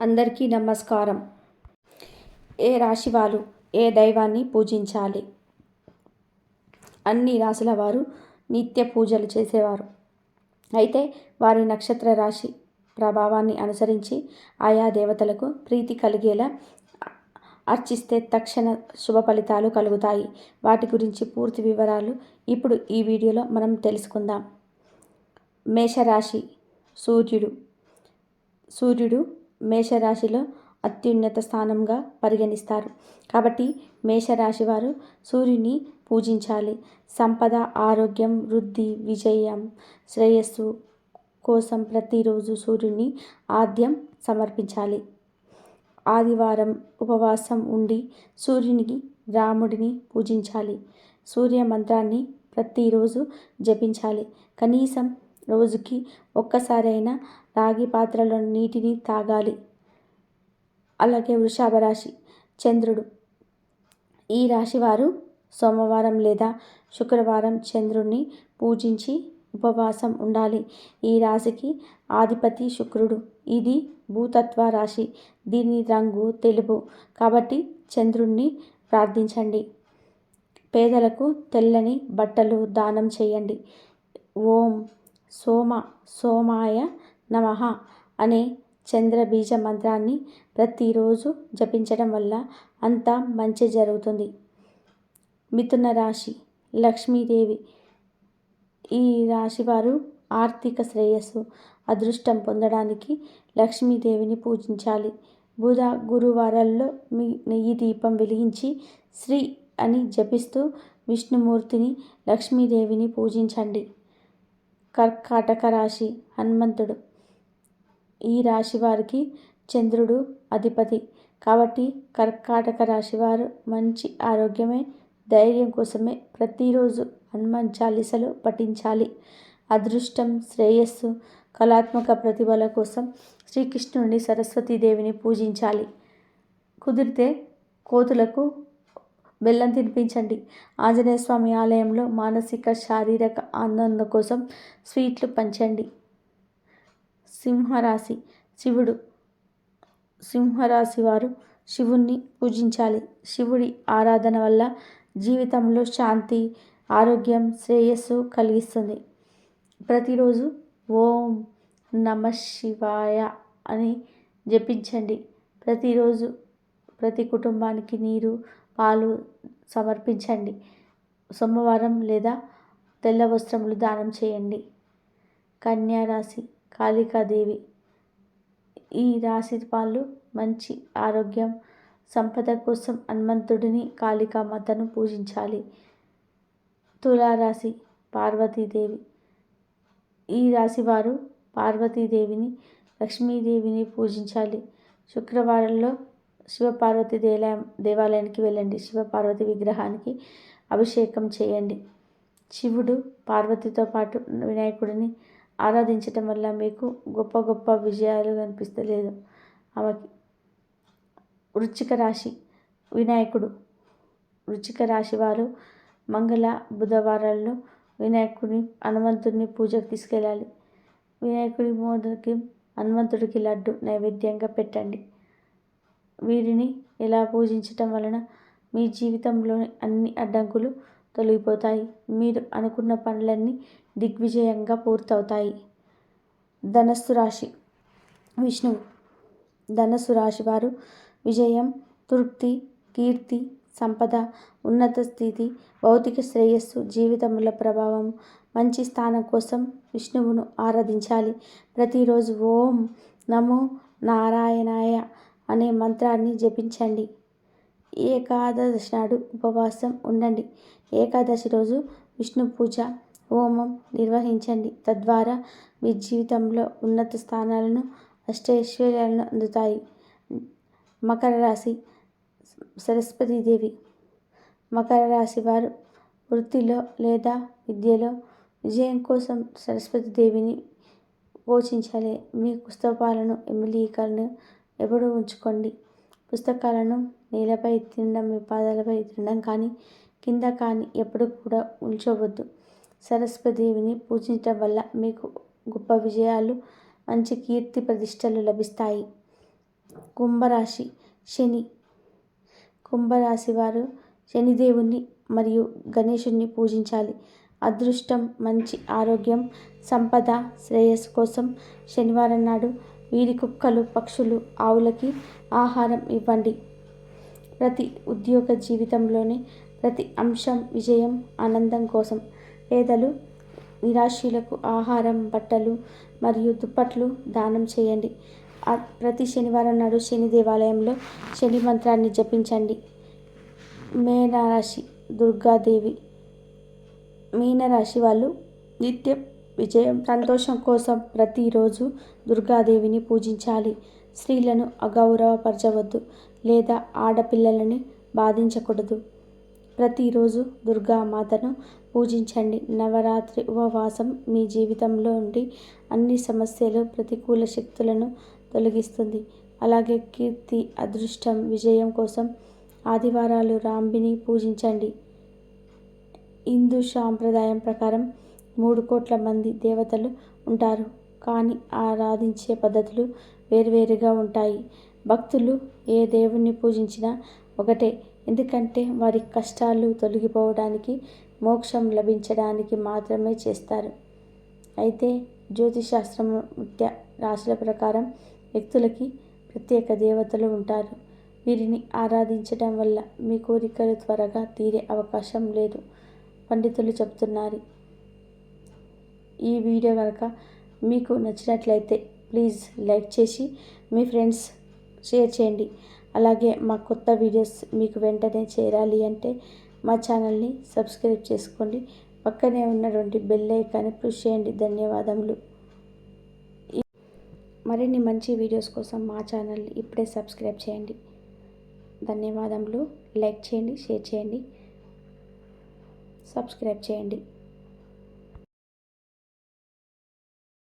అందరికీ నమస్కారం. ఏ రాశి వారు ఏ దైవాన్ని పూజించాలి? అన్ని రాశుల వారు నిత్య పూజలు చేసేవారు. అయితే వారి నక్షత్ర రాశి ప్రభావాన్ని అనుసరించి ఆయా దేవతలకు ప్రీతి కలిగేలా అర్చిస్తే తక్షణ శుభ ఫలితాలు కలుగుతాయి. వాటి గురించి పూర్తి వివరాలు ఇప్పుడు ఈ వీడియోలో మనం తెలుసుకుందాం. మేషరాశి సూర్యుడు. సూర్యుడు మేషరాశిలో అత్యున్నత స్థానంగా పరిగణిస్తారు. కాబట్టి మేషరాశి వారు సూర్యుని పూజించాలి. సంపద ఆరోగ్యం వృద్ధి విజయం శ్రేయస్సు కోసం ప్రతిరోజు సూర్యుని ఆద్యం సమర్పించాలి. ఆదివారం ఉపవాసం ఉండి సూర్యునికి రాముడిని పూజించాలి. సూర్య మంత్రాన్ని ప్రతిరోజు జపించాలి. కనీసం రోజుకి ఒక్కసారైనా రాగి పాత్రలో నీటిని తాగాలి. అలాగే వృషభ రాశి చంద్రుడు. ఈ రాశి వారు సోమవారం లేదా శుక్రవారం చంద్రుణ్ణి పూజించి ఉపవాసం ఉండాలి. ఈ రాశికి ఆధిపతి శుక్రుడు. ఇది భూతత్వ రాశి. దీని రంగు తెలుపు. కాబట్టి చంద్రుణ్ణి ప్రార్థించండి. పేదలకు తెల్లని బట్టలు దానం చేయండి. ఓం సోమ సోమాయ నమ అనే చంద్రబీజ మంత్రాన్ని ప్రతిరోజు జపించడం వల్ల అంతా మంచి జరుగుతుంది. మిథున రాశి లక్ష్మీదేవి. ఈ రాశి వారు ఆర్థిక శ్రేయస్సు అదృష్టం పొందడానికి లక్ష్మీదేవిని పూజించాలి. బుధ గురువారాల్లో మీ నెయ్యి దీపం వెలిగించి శ్రీ అని జపిస్తూ విష్ణుమూర్తిని లక్ష్మీదేవిని పూజించండి. కర్కాటక రాశి హనుమంతుడు. ఈ రాశి వారికి చంద్రుడు అధిపతి. కాబట్టి కర్కాటక రాశి వారు మంచి ఆరోగ్యమే ధైర్యం కోసమే ప్రతిరోజు హనుమాన్ చాలీసలు పఠించాలి. అదృష్టం శ్రేయస్సు కళాత్మక ప్రతిభల కోసం శ్రీకృష్ణుని సరస్వతీదేవిని పూజించాలి. కుదిరితే కోతులకు బెల్లం తినిపించండి. ఆంజనేయ స్వామి ఆలయంలో మానసిక శారీరక ఆనందం కోసం స్వీట్లు పంచండి. సింహరాశి శివుడు. సింహరాశి వారు శివుణ్ణి పూజించాలి. శివుడి ఆరాధన వల్ల జీవితంలో శాంతి ఆరోగ్యం శ్రేయస్సు కలిగిస్తుంది. ప్రతిరోజు ఓం నమ శివాయ అని జపించండి. ప్రతిరోజు ప్రతి కుటుంబానికి నీరు పాలు సమర్పించండి. సోమవారం లేదా తెల్ల వస్త్రములు దానం చేయండి. కన్యారాశి కాళికాదేవి. ఈ రాశి వాళ్ళు మంచి ఆరోగ్యం సంపద కోసం హనుమంతుడిని కాళికామాతను పూజించాలి. తులారాశి పార్వతీదేవి. ఈ రాశి వారు పార్వతీదేవిని లక్ష్మీదేవిని పూజించాలి. శుక్రవారంలో శివపార్వతి దేవాలయం దేవాలయానికి వెళ్ళండి. శివపార్వతి విగ్రహానికి అభిషేకం చేయండి. శివుడు పార్వతితో పాటు వినాయకుడిని ఆరాధించటం వల్ల మీకు గొప్ప గొప్ప విజయాలు కనిపిస్తలేదు. ఆమెకి వృచ్చిక రాశి వినాయకుడు. వృచ్చిక రాశి వారు మంగళ బుధవారాల్లో వినాయకుడిని హనుమంతుడిని పూజకు తీసుకెళ్ళాలి. వినాయకుడి మోదకి హనుమంతుడికి లడ్డు నైవేద్యంగా పెట్టండి. వీరిని ఇలా పూజించటం వలన మీ జీవితంలోని అన్ని అడ్డంకులు తొలగిపోతాయి. మీరు అనుకున్న పనులన్నీ దిగ్విజయంగా పూర్తవుతాయి. ధనస్సు రాశి. విష్ణువు. ధనస్సు రాశి వారు విజయం తృప్తి కీర్తి సంపద ఉన్నత స్థితి భౌతిక శ్రేయస్సు జీవితముల ప్రభావం మంచి స్థానం కోసం విష్ణువును ఆరాధించాలి. ప్రతిరోజు ఓం నమో నారాయణాయ అనే మంత్రాన్ని జపించండి. ఏకాదశి నాడు ఉపవాసం ఉండండి. ఏకాదశి రోజు విష్ణు పూజ హోమం నిర్వహించండి. తద్వారా మీ జీవితంలో ఉన్నత స్థానాలను అష్టైశ్వర్యాలను అందుతాయి. మకర రాశి సరస్వతీదేవి మకర రాశి వారు వృత్తిలో లేదా విద్యలో విజయం కోసం సరస్వతీదేవిని పోషించాలి. మీ పుస్తకాలను ఎమ్మిలీకలను ఎప్పుడూ ఉంచుకోండి. పుస్తకాలను నేలపై తినడం మీ పాదాలపై తినడం కానీ కింద కానీ ఎప్పుడు కూడా ఉంచవద్దు సరస్వతిదేవిని పూజించడం వల్ల మీకు గొప్ప విజయాలు మంచి కీర్తి ప్రతిష్టలు లభిస్తాయి. కుంభరాశి శని. కుంభరాశి వారు శనిదేవుని మరియు గణేశుణ్ణి పూజించాలి. అదృష్టం మంచి ఆరోగ్యం సంపద శ్రేయస్సు కోసం శనివారం నాడు వీరి కుక్కలు పక్షులు ఆవులకి ఆహారం ఇవ్వండి. ప్రతి ఉద్యోగ జీవితంలోని ప్రతి అంశం విజయం ఆనందం కోసం. పేదలు నిరాశీలకు ఆహారం బట్టలు మరియు దుప్పట్లు దానం చేయండి. ప్రతి శనివారం నాడు శని దేవాలయంలో శని మంత్రాన్ని జపించండి. మేనరాశి దుర్గాదేవి మీనరాశి వాళ్ళు నిత్యం విజయం సంతోషం కోసం ప్రతిరోజు దుర్గాదేవిని పూజించాలి. స్త్రీలను అగౌరవపరచవద్దు లేదా ఆడపిల్లలని బాధించకూడదు. ప్రతిరోజు దుర్గామాతను పూజించండి. నవరాత్రి ఉపవాసం మీ జీవితంలో ఉండి అన్ని సమస్యలు ప్రతికూల శక్తులను తొలగిస్తుంది. అలాగే కీర్తి అదృష్టం విజయం కోసం ఆదివారాలు రాంబిని పూజించండి. హిందూ సాంప్రదాయం ప్రకారం మూడు కోట్ల మంది దేవతలు ఉంటారు. కానీ ఆరాధించే పద్ధతులు వేరువేరుగా ఉంటాయి. భక్తులు ఏ దేవుణ్ణి పూజించినా ఒకటే. ఎందుకంటే వారి కష్టాలు తొలగిపోవడానికి మోక్షం లభించడానికి మాత్రమే చేస్తారు. అయితే జ్యోతిశాస్త్రం రాశుల ప్రకారం వ్యక్తులకి ప్రత్యేక దేవతలు ఉంటారు. వీరిని ఆరాధించడం వల్ల మీ కోరికలు త్వరగా తీరే అవకాశం లేదు. పండితులు చెప్తున్నారు ఈ వీడియో కనుక మీకు నచ్చినట్లయితే ప్లీజ్ లైక్ చేసి మీ ఫ్రెండ్స్ షేర్ చేయండి. అలాగే మా కొత్త వీడియోస్ మీకు వెంటనే చేరాలి అంటే మా ఛానల్ని సబ్స్క్రైబ్ చేసుకోండి. పక్కనే ఉన్నటువంటి బెల్ ఐకాన్ని ప్రెస్ చేయండి. ధన్యవాదములు. మరిన్ని మంచి వీడియోస్ కోసం మా ఛానల్ని ఇప్పుడే సబ్స్క్రైబ్ చేయండి. ధన్యవాదములు. లైక్ చేయండి షేర్ చేయండి. సబ్స్క్రైబ్ చేయండి.